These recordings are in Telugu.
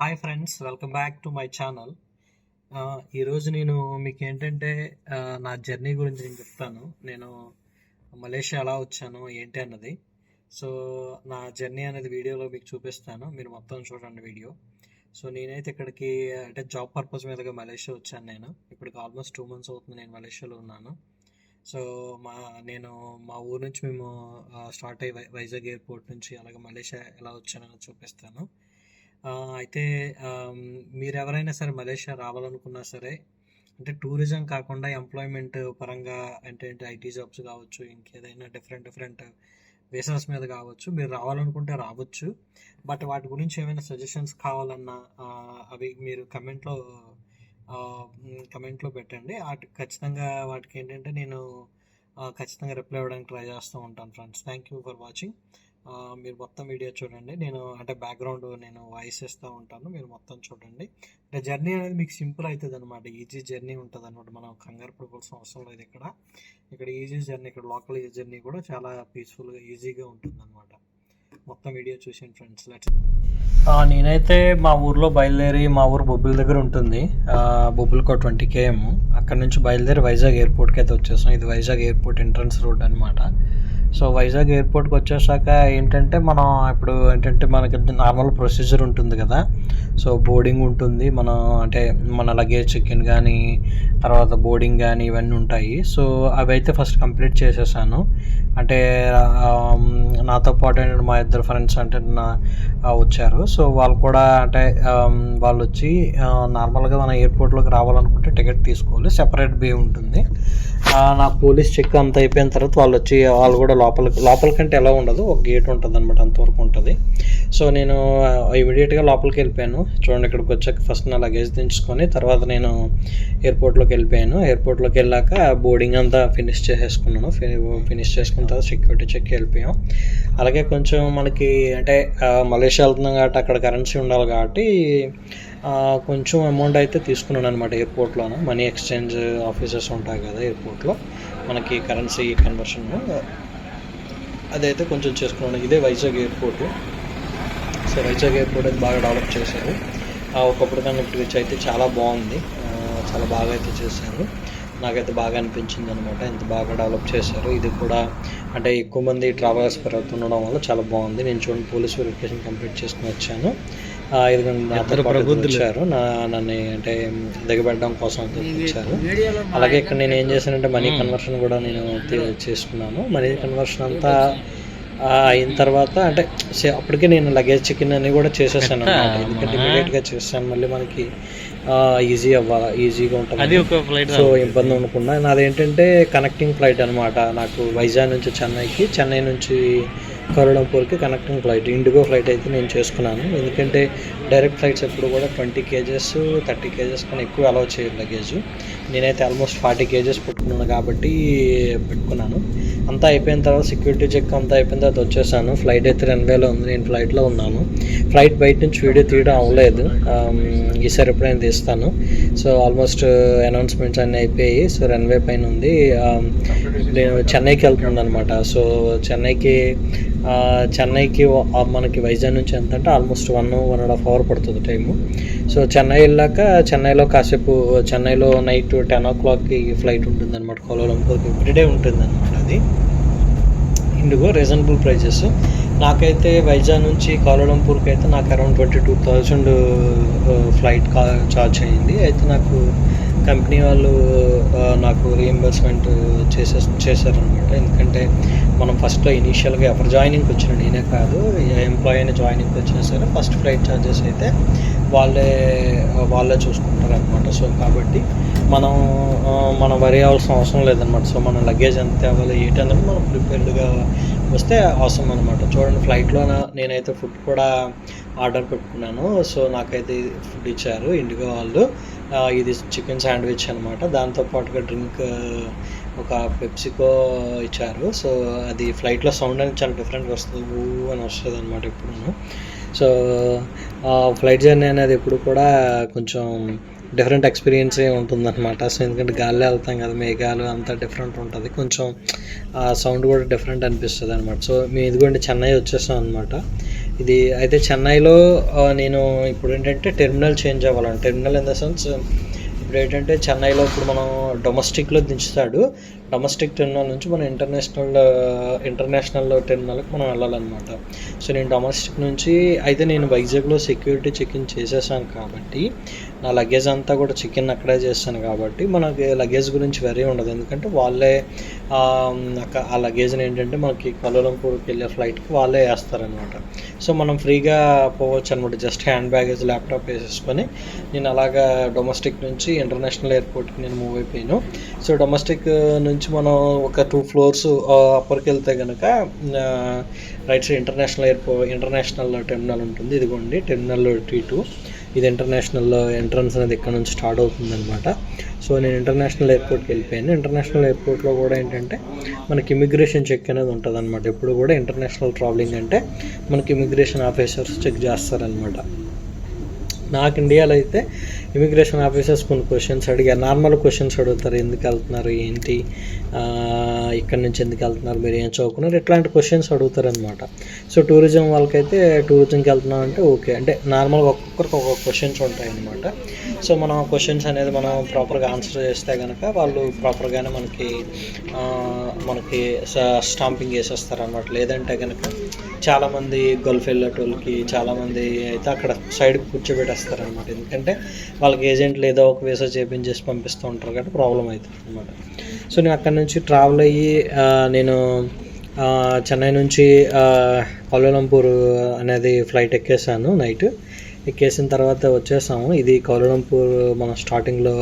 Hi friends welcome back to my channel. ఈరోజు నేను మీకు ఏంటంటే నా జర్నీ గురించి నేను చెప్తాను. నేను మలేషియా ఎలా వచ్చాను ఏంటి అన్నది. సో నా జర్నీ అనేది వీడియోలో మీకు చూపిస్తాను. మీరు మొత్తం చూడండి వీడియో. సో నేనైతే ఇక్కడికి అంటే జాబ్ పర్పస్ మీదగా మలేషియా వచ్చాను నేను. ఇప్పటికి ఆల్మోస్ట్ టూ మంత్స్ అవుతుంది నేను మలేషియాలో ఉన్నాను. సో మా నేను మా ఊరు నుంచి మేము స్టార్ట్ అయ్యి వై- వైజాగ్ ఎయిర్పోర్ట్ నుంచి అలాగే మలేషియా ఎలా వచ్చానని చూపిస్తాను. అయితే మీరు ఎవరైనా సరే మలేషియా రావాలనుకున్నా సరే అంటే టూరిజం కాకుండా ఎంప్లాయ్మెంట్ పరంగా అంటే ఐటీ జాబ్స్ కావచ్చు ఇంకేదైనా డిఫరెంట్ డిఫరెంట్ బిజినెస్ మీద కావచ్చు మీరు రావాలనుకుంటే రావచ్చు. బట్ వాటి గురించి ఏమైనా సజెషన్స్ కావాలన్నా అవి మీరు కమెంట్లో కమెంట్లో పెట్టండి. వాటి ఖచ్చితంగా వాటికి ఏంటంటే నేను ఖచ్చితంగా రిప్లై ఇవ్వడానికి ట్రై చేస్తూ ఉంటాను friends. Thank you for watching. మీరు మొత్తం వీడియో చూడండి. నేను అంటే బ్యాక్గ్రౌండ్ నేను వాయిస్ ఇస్తూ ఉంటాను. మీరు మొత్తం చూడండి. అంటే జర్నీ అనేది మీకు సింపుల్ అవుతుంది అనమాట ఈజీ జర్నీ ఉంటుంది అనమాట మనం కంగారు పడుకోవాల్సిన అవసరం లేదు ఇక్కడ. ఇక్కడ ఈజీ జర్నీ ఇక్కడ లోకల్ జర్నీ కూడా చాలా పీస్ఫుల్గా ఈజీగా ఉంటుంది అనమాట మొత్తం వీడియో చూసాను ఫ్రెండ్స్ లెట్స్ నేనైతే మా ఊర్లో బయలుదేరి మా ఊరు బొబ్బుల దగ్గర ఉంటుంది. బొబ్బులకో ట్వంటీ కేఎం అక్కడ నుంచి బయలుదేరి వైజాగ్ ఎయిర్పోర్ట్కి అయితే వచ్చేసాం. ఇది వైజాగ్ ఎయిర్పోర్ట్ ఎంట్రన్స్ రోడ్ అనమాట సో వైజాగ్ ఎయిర్పోర్ట్కి వచ్చేసాక ఏంటంటే మనం ఇప్పుడు ఏంటంటే మనకి నార్మల్ ప్రొసీజర్ ఉంటుంది కదా. సో బోర్డింగ్ ఉంటుంది. మనం అంటే మన లగేజ్ చెక్కిన్ కానీ తర్వాత బోర్డింగ్ కానీ ఇవన్నీ ఉంటాయి. సో అవి అయితే ఫస్ట్ కంప్లీట్ చేసేసాను. అంటే నాతో పాటు మా ఇద్దరు ఫ్రెండ్స్ అంటే నా వచ్చారు. సో వాళ్ళు కూడా అంటే వాళ్ళు వచ్చి నార్మల్గా మన ఎయిర్పోర్ట్లోకి రావాలనుకుంటే టికెట్ తీసుకోవాలి. సెపరేట్ బే ఉంటుంది. నా పోలీస్ చెక్ అంతా అయిపోయిన తర్వాత వాళ్ళు వచ్చి వాళ్ళు కూడా లోపలికి లోపలికంటే ఎలా ఉండదు ఒక గేట్ ఉంటుంది అనమాట అంతవరకు ఉంటుంది. సో నేను ఇమీడియట్గా లోపలికి వెళ్ళిపోయాను. చూడండి ఇక్కడికి వచ్చాక ఫస్ట్ నా లగేజ్ దించుకొని తర్వాత నేను ఎయిర్పోర్ట్లోకి వెళ్ళిపోయాను. ఎయిర్పోర్ట్లోకి వెళ్ళాక బోర్డింగ్ అంతా ఫినిష్ చేసేసుకున్నాను. ఫినిష్ చేసుకున్న తర్వాత సెక్యూరిటీ చెక్ వెళ్ళిపోయాం. అలాగే కొంచెం మనకి అంటే మలేషియా వెళ్తున్నాం కాబట్టి అక్కడ కరెన్సీ ఉండాలి కాబట్టి కొంచెం అమౌంట్ అయితే తీసుకున్నాను అనమాట ఎయిర్పోర్ట్లోన మనీ ఎక్స్చేంజ్ ఆఫీసెస్ ఉంటాయి కదా ఎయిర్పోర్ట్లో మనకి కరెన్సీ కన్వర్షన్ అదైతే కొంచెం చేసుకున్నాను. ఇదే Vizag airport so Vizag airport అయితే బాగా డెవలప్ చేశారు. ఒకప్పుడు కన్నా ఇప్పుడు వచ్చి అయితే చాలా బాగుంది. చాలా బాగా అయితే చేశారు. నాకైతే బాగా అనిపించింది అనమాట ఎంత బాగా డెవలప్ చేశారు. ఇది కూడా అంటే ఎక్కువ మంది ట్రావెలర్స్ పెరుగుతుండడం వల్ల చాలా బాగుంది. నేను చూడండి పోలీస్ వెరిఫికేషన్ కంప్లీట్ చేసుకుని వచ్చాను. ఇద్దరు వచ్చారు నా నన్ను అంటే దిగబెట్టడం కోసం వచ్చారు అలాగే ఇక్కడ నేను ఏం చేశానంటే మనీ కన్వర్షన్ కూడా నేను చేసుకున్నాను. మనీ కన్వర్షన్ అంతా ఆ, అయిన తర్వాత అంటే సే- అప్పటికే నేను లగేజ్ చికెన్ అని కూడా చేసేసాను అనమాట ఎందుకంటే ఇమీడియట్గా చేస్తాను మళ్ళీ మనకి ఈజీ అవ్వాలి ఈజీగా ఉంటుంది. అది ఒక ఫ్లైట్ సో ఇబ్బంది అనుకున్నా నాది ఏంటంటే కనెక్టింగ్ ఫ్లైట్ అనమాట నాకు వైజాగ్ నుంచి చెన్నైకి చెన్నై నుంచి కరుడంపూర్కి కనెక్టింగ్ ఫ్లైట్ ఇండిగో ఫ్లైట్ అయితే నేను చేసుకున్నాను. ఎందుకంటే డైరెక్ట్ ఫ్లైట్స్ ఎప్పుడు కూడా ట్వంటీ కేజెస్ థర్టీ కేజెస్ కన్నా ఎక్కువ అలౌ చేయరు లగేజ్ నేనైతే ఆల్మోస్ట్ ఫార్టీ కేజెస్ పెట్టుకున్నాను కాబట్టి పెట్టుకున్నాను. అంతా అయిపోయిన తర్వాత సెక్యూరిటీ చెక్ అంతా అయిపోయిన తర్వాత వచ్చేసాను. ఫ్లైట్ అయితే రన్వేలో ఉంది. నేను ఫ్లైట్లో ఉన్నాను. ఫ్లైట్ బయట నుంచి వీడియో తీయడం అవ్వలేదు. ఆమ్, ఈసారి ఎప్పుడైనా తీస్తాను. సో ఆల్మోస్ట్ అనౌన్స్మెంట్స్ అన్నీ అయిపోయాయి. సో రన్వే పైన ఉంది. నేను చెన్నైకి వెళ్తున్నాను అనమాట సో చెన్నైకి చెన్నైకి మనకి వైజాగ్ నుంచి ఎంత అంటే almost one one and half hour పడుతుంది టైము. సో చెన్నై వెళ్ళాక చెన్నైలో కాసేపు చెన్నైలో నైట్ టెన్ ఓ క్లాక్కి ఫ్లైట్ ఉంటుందన్నమాట. కోలాలంపూర్కి ఎవ్రీడే ఉంటుంది అనమాట అది. IndiGo reasonable prices. నాకైతే వైజాగ్ నుంచి కోలాలంపూర్కి అయితే నాకు around twenty two thousand flight కా చార్జ్ అయ్యింది. అయితే నాకు కంపెనీ వాళ్ళు నాకు రీఎంబర్స్మెంట్ చేసే చేశారనమాట ఎందుకంటే మనం ఫస్ట్లో ఇనీషియల్గా ఎవరు జాయినింగ్కి వచ్చిన నేనే కాదు ఏ ఎంప్లాయీ అయినా జాయినింగ్కి వచ్చినా సరే ఫస్ట్ ఫ్లైట్ ఛార్జెస్ అయితే వాళ్ళే వాళ్ళే చూసుకుంటారు అనమాట సో కాబట్టి మనం మనం వరి అవ్వాల్సిన అవసరం లేదనమాట సో మన లగేజ్ ఎంత తేవాలి ఏంటి అనేది మనం ప్రిపేర్డ్గా వస్తే అవసరం అనమాట చూడండి ఫ్లైట్లో నేనైతే ఫుడ్ కూడా ఆర్డర్ పెట్టుకున్నాను. సో నాకైతే ఫుడ్ ఇచ్చారు ఇండిగో వాళ్ళు. ఇది చికెన్ శాండ్విచ్ అనమాట దాంతోపాటుగా డ్రింక్ ఒక పెప్సికో ఇచ్చారు. సో అది ఫ్లైట్లో సౌండ్ అనేది చాలా డిఫరెంట్గా వస్తుంది ఊ అని వస్తుంది అనమాట ఎప్పుడూ సో ఫ్లైట్ జర్నీ అనేది ఎప్పుడు కూడా కొంచెం డిఫరెంట్ ఎక్స్పీరియన్సే ఉంటుందన్నమాట. సో ఎందుకంటే గాల్లో వెళ్తాం కదా మేఘాలు అంతా డిఫరెంట్ ఉంటుంది. కొంచెం ఆ సౌండ్ కూడా డిఫరెంట్ అనిపిస్తుంది అనమాట సో మేము ఇదిగోండి చెన్నై వచ్చేసాం అనమాట ఇది అయితే చెన్నైలో నేను ఇప్పుడు ఏంటంటే టెర్మినల్ చేంజ్ అవ్వాలని టెర్మినల్ ఇన్ ద సెన్స్ ఇప్పుడు ఏంటంటే చెన్నైలో ఇప్పుడు మనం డొమెస్టిక్లో దించుతాడు. డొమెస్టిక్ టెర్మినల్ నుంచి మనం ఇంటర్నేషనల్ ఇంటర్నేషనల్ టెర్మినల్కి మనం వెళ్ళాలన్నమాట. సో నేను డొమెస్టిక్ నుంచి అయితే నేను వైజాగ్లో సెక్యూరిటీ చెక్ ఇన్ చేసేసాను కాబట్టి నా లగేజ్ అంతా కూడా చెక్ ఇన్ అక్కడే చేస్తాను కాబట్టి మనకి లగేజ్ గురించి వెరీ ఉండదు. ఎందుకంటే వాళ్ళే ఆ, ఆ లగేజ్ని ఏంటంటే మనకి కొలంపూర్కి వెళ్ళే ఫ్లైట్కి వాళ్ళే వేస్తారనమాట సో మనం ఫ్రీగా పోవచ్చు అనమాట జస్ట్ హ్యాండ్ బ్యాగేజ్ ల్యాప్టాప్ వేసేసుకొని నేను అలాగా డొమెస్టిక్ నుంచి ఇంటర్నేషనల్ ఎయిర్పోర్ట్కి నేను మూవ్ అయిపోయాను. సో డొమెస్టిక్ uh, నుంచి మనం ఒక టూ ఫ్లోర్స్ అప్పర్కి వెళ్తే కనుక right side international airport international terminal ఉంటుంది. ఇదిగోండి టెర్మినల్ టీ టూ ఇది ఇంటర్నేషనల్ ఎంట్రన్స్ uh, అనేది ఇక్కడ నుంచి స్టార్ట్ అవుతుంది అనమాట సో నేను ఇంటర్నేషనల్ ఎయిర్పోర్ట్కి వెళ్ళిపోయాను. ఇంటర్నేషనల్ ఎయిర్పోర్ట్లో కూడా ఏంటంటే మనకి ఇమిగ్రేషన్ చెక్ అనేది ఉంటుంది అనమాట ఎప్పుడు కూడా ఇంటర్నేషనల్ ట్రావెలింగ్ అంటే మనకి ఇమిగ్రేషన్ ఆఫీసర్స్ చెక్ చేస్తారనమాట నాకు ఇండియాలో అయితే ఇమిగ్రేషన్ ఆఫీసర్స్ కొన్ని క్వశ్చన్స్ అడిగారు. నార్మల్ క్వశ్చన్స్ అడుగుతారు. ఎందుకు వెళ్తున్నారు? ఏంటి? ఇక్కడ నుంచి ఎందుకు వెళ్తున్నారు? మీరు ఏం చదువుకున్నారు? ఇట్లాంటి క్వశ్చన్స్ అడుగుతారు అనమాట సో టూరిజం వాళ్ళకైతే టూరిజంకి వెళ్తున్నాం అంటే ఓకే. అంటే నార్మల్గా ఒక్కొక్కరికి ఒక్కొక్క క్వశ్చన్స్ ఉంటాయి అనమాట సో మనం క్వశ్చన్స్ అనేది మనం ప్రాపర్గా ఆన్సర్ చేస్తే కనుక వాళ్ళు ప్రాపర్గానే మనకి మనకి స్టాంపింగ్ చేసేస్తారు అనమాట లేదంటే కనుక చాలామంది గల్ఫ్ వెళ్ళేటోళ్ళకి చాలామంది అయితే అక్కడ సైడ్ కూర్చోబెట్టేస్తారు అనమాట ఎందుకంటే వాళ్ళకి ఏజెంట్లు ఏదో ఒక వీసా చేపించేసి పంపిస్తూ ఉంటారు కాబట్టి ప్రాబ్లం అవుతుంది అనమాట సో నేను అక్కడ నుంచి ట్రావెల్ అయ్యి నేను చెన్నై నుంచి ఆ, కౌలాలంపూర్ అనేది ఫ్లైట్ ఎక్కేసాను నైట్. ఎక్కేసిన తర్వాత వచ్చేసాము. ఇది కౌలంపూర్ మనం స్టార్టింగ్లో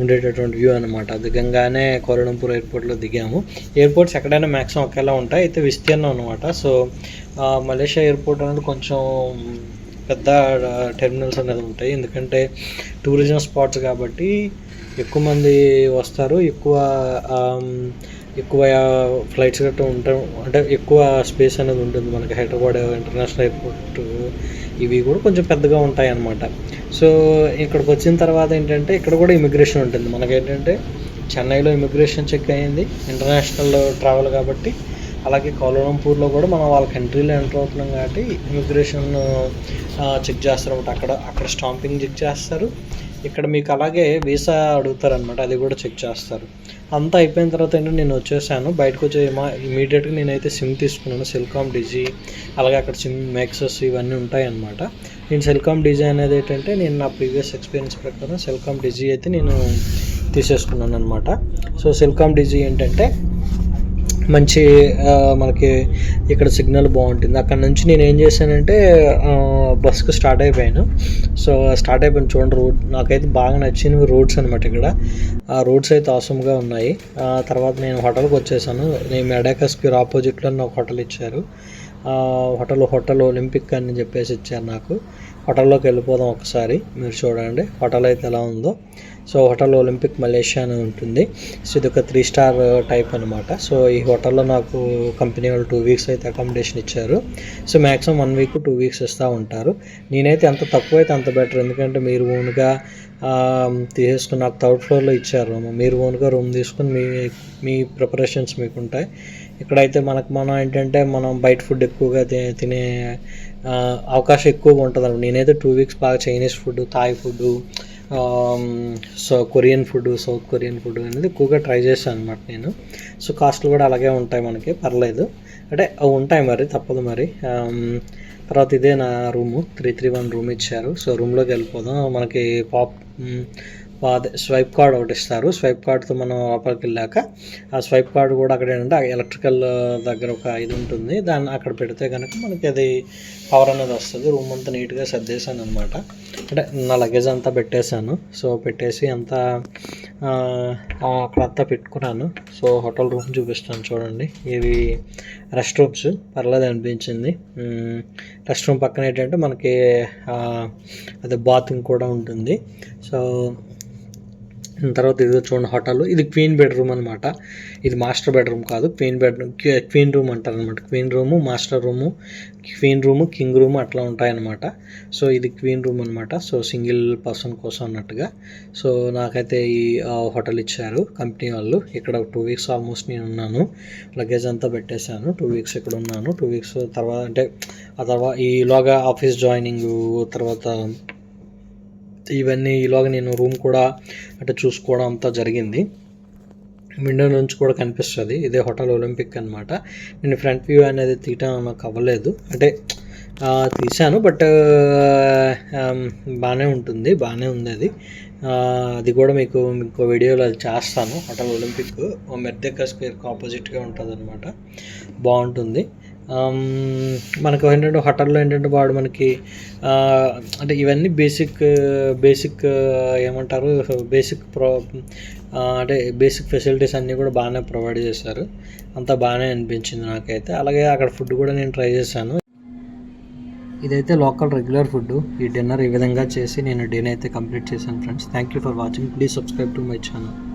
ఉండేటటువంటి వ్యూ అనమాట దిగంగానే కౌలంపూర్ ఎయిర్పోర్ట్లో దిగాము. ఎయిర్పోర్ట్స్ ఎక్కడైనా మ్యాక్సిమం ఒకేలా ఉంటాయి. అయితే విస్తీర్ణం అనమాట సో మలేషియా ఎయిర్పోర్ట్ అనేది కొంచెం పెద్ద టెర్మినల్స్ అనేది ఉంటాయి. ఎందుకంటే టూరిజం స్పాట్స్ కాబట్టి ఎక్కువ మంది వస్తారు. ఎక్కువ ఎక్కువ ఫ్లైట్స్ గట్రా ఉంటాం. అంటే ఎక్కువ స్పేస్ అనేది ఉంటుంది మనకి. హైదరాబాద్ ఇంటర్నేషనల్ ఎయిర్పోర్ట్ ఇవి కూడా కొంచెం పెద్దగా ఉంటాయి అన్నమాట సో ఇక్కడికి వచ్చిన తర్వాత ఏంటంటే ఇక్కడ కూడా ఇమిగ్రేషన్ ఉంటుంది. మనకేంటంటే చెన్నైలో ఇమిగ్రేషన్ చెక్ అయింది. ఇంటర్నేషనల్ ట్రావెల్ కాబట్టి అలాగే కౌలంపూర్లో కూడా మనం వాళ్ళ కంట్రీలో ఎంటర్ అవుతున్నాం కాబట్టి ఇమిగ్రేషన్ చెక్ చేస్తారు. అక్కడ అక్కడ స్టాంపింగ్ చెక్ చేస్తారు. ఇక్కడ మీకు అలాగే వీసా అడుగుతారనమాట అది కూడా చెక్ చేస్తారు. అంతా అయిపోయిన తర్వాత ఏంటంటే నేను వచ్చేసాను. బయటకు వచ్చే ఇమీడియట్గా నేనైతే సిమ్ తీసుకున్నాను సెల్కామ్ డిజీ అలాగే అక్కడ సిమ్ మ్యాక్సెస్ ఇవన్నీ ఉంటాయన్నమాట. నేను సెల్కామ్ డిజీ అనేది ఏంటంటే నేను నా ప్రీవియస్ ఎక్స్పీరియన్స్ ప్రకారం సెల్కామ్ డిజీ అయితే నేను తీసేసుకున్నాను అనమాట సో సెల్కామ్ డిజీ ఏంటంటే మంచి మనకి ఇక్కడ సిగ్నల్ బాగుంటుంది. అక్కడ నుంచి నేను ఏం చేశానంటే ఆ, బస్కి స్టార్ట్ అయిపోయాను. సో స్టార్ట్ అయిపోయాను చూడండి రోడ్. నాకైతే బాగా నచ్చినవి రోడ్స్ అనమాట ఇక్కడ. ఆ రోడ్స్ అయితే అవసరంగా ఉన్నాయి. ఆ తర్వాత నేను హోటల్కి వచ్చేసాను. నేను మెడాకస్కి ఆపోజిట్లో ఒక హోటల్ ఇచ్చారు. హోటల్ హోటల్ ఒలింపిక్ అని చెప్పేసి ఇచ్చారు నాకు. హోటల్లోకి వెళ్ళిపోదాం ఒకసారి. మీరు చూడండి హోటల్ అయితే ఎలా ఉందో. సో హోటల్ ఒలింపిక్ మలేషియా అని ఉంటుంది. సో ఇది ఒక త్రీ స్టార్ టైప్ అనమాట సో ఈ హోటల్లో నాకు కంపెనీ వాళ్ళు టూ వీక్స్ అయితే అకామిడేషన్ ఇచ్చారు. So maximum one week two weeks ఇస్తూ ఉంటారు. నేనైతే ఎంత తక్కువ అయితే అంత బెటర్. ఎందుకంటే మీరు ఓన్గా తీసేసుకుని నాకు థర్డ్ ఫ్లోర్లో ఇచ్చారు మీరు ఓన్గా రూమ్ తీసుకుని మీ మీ ప్రిపరేషన్స్ మీకు ఉంటాయి ఇక్కడైతే మనకు మనం ఏంటంటే మనం బయట ఫుడ్ ఎక్కువగా తినే అవకాశం ఎక్కువగా ఉంటుంది నేనైతే టూ వీక్స్ బాగా Chinese food Thai food so Korean food South Korean food అనేది ఎక్కువగా ట్రై చేశాను అనమాట నేను సో కాస్ట్లు కూడా అలాగే ఉంటాయి మనకి పర్లేదు. అంటే అవి ఉంటాయి మరి తప్పదు మరి. తర్వాత ఇదే నా room three three one room ఇచ్చారు. సో రూమ్లోకి వెళ్ళిపోదాం. మనకి పాప్ స్వైప్ కార్డ్ ఒకటి ఇస్తారు. స్వైప్ కార్డ్తో మనం లోపలికి వెళ్ళాక ఆ స్వైప్ కార్డ్ కూడా అక్కడ ఏంటంటే ఎలక్ట్రికల్ దగ్గర ఒక ఇది ఉంటుంది. దాన్ని అక్కడ పెడితే కనుక మనకి అది పవర్ అనేది వస్తుంది. రూమ్ అంతా నీట్గా సర్దేశాను అనమాట అంటే నా లగేజ్ అంతా పెట్టేశాను. సో పెట్టేసి అంతా అక్కడ అంతా పెట్టుకున్నాను. సో హోటల్ రూమ్ చూపిస్తాను చూడండి. ఇవి రెస్ట్ రూమ్స్. పర్లేదు అనిపించింది. రెస్ట్ రూమ్ పక్కన ఏంటంటే మనకి అది అదే బాతింగ్ కూడా ఉంటుంది. సో తర్వాత ఇది చూడండి హోటల్. ఇది క్వీన్ బెడ్రూమ్ అనమాట ఇది మాస్టర్ బెడ్రూమ్ కాదు క్వీన్ బెడ్రూమ్ క్వీన్ రూమ్ అంటారు అనమాట queen room master room queen room king room అట్లా ఉంటాయన్నమాట. సో ఇది క్వీన్ రూమ్ అనమాట సో సింగిల్ పర్సన్ కోసం అన్నట్టుగా. సో నాకైతే ఈ హోటల్ ఇచ్చారు కంపెనీ వాళ్ళు. ఇక్కడ టూ వీక్స్ ఆల్మోస్ట్ నేను ఉన్నాను. లగేజ్ అంతా పెట్టేశాను. టూ వీక్స్ ఇక్కడ ఉన్నాను. టూ వీక్స్ తర్వాత అంటే ఆ తర్వాత ఈలోగా ఆఫీస్ జాయినింగ్ తర్వాత ఇవన్నీ ఈలోగా నేను రూమ్ కూడా అంటే చూసుకోవడం అంతా జరిగింది. విండో నుంచి కూడా కనిపిస్తుంది. ఇదే హోటల్ ఒలింపిక్ అనమాట నేను ఫ్రంట్ వ్యూ అనేది తీయటం నాకు అవ్వలేదు. అంటే తీశాను బట్ బాగానే ఉంటుంది బాగానే ఉంది అది అది కూడా మీకు ఇంకో వీడియోలో అది చేస్తాను. హోటల్ ఒలింపిక్ మెర్దెక్క స్క్వేర్కి ఆపోజిట్గా ఉంటుంది అనమాట బాగుంటుంది. Um, మనకు ఏంటంటే హోటల్లో ఏంటంటే వాడు మనకి అంటే ఇవన్నీ బేసిక్ బేసిక్ ఏమంటారు బేసిక్ ప్రో అంటే బేసిక్ ఫెసిలిటీస్ అన్నీ కూడా బాగానే ప్రొవైడ్ చేశారు. అంతా బాగానే అనిపించింది నాకైతే. అలాగే అక్కడ ఫుడ్ కూడా నేను ట్రై చేశాను. ఇదైతే లోకల్ రెగ్యులర్ ఫుడ్ ఈ డిన్నర్ ఈ విధంగా చేసి నేను డిన్నర్ అయితే కంప్లీట్ చేశాను friends thank you for watching please subscribe to my channel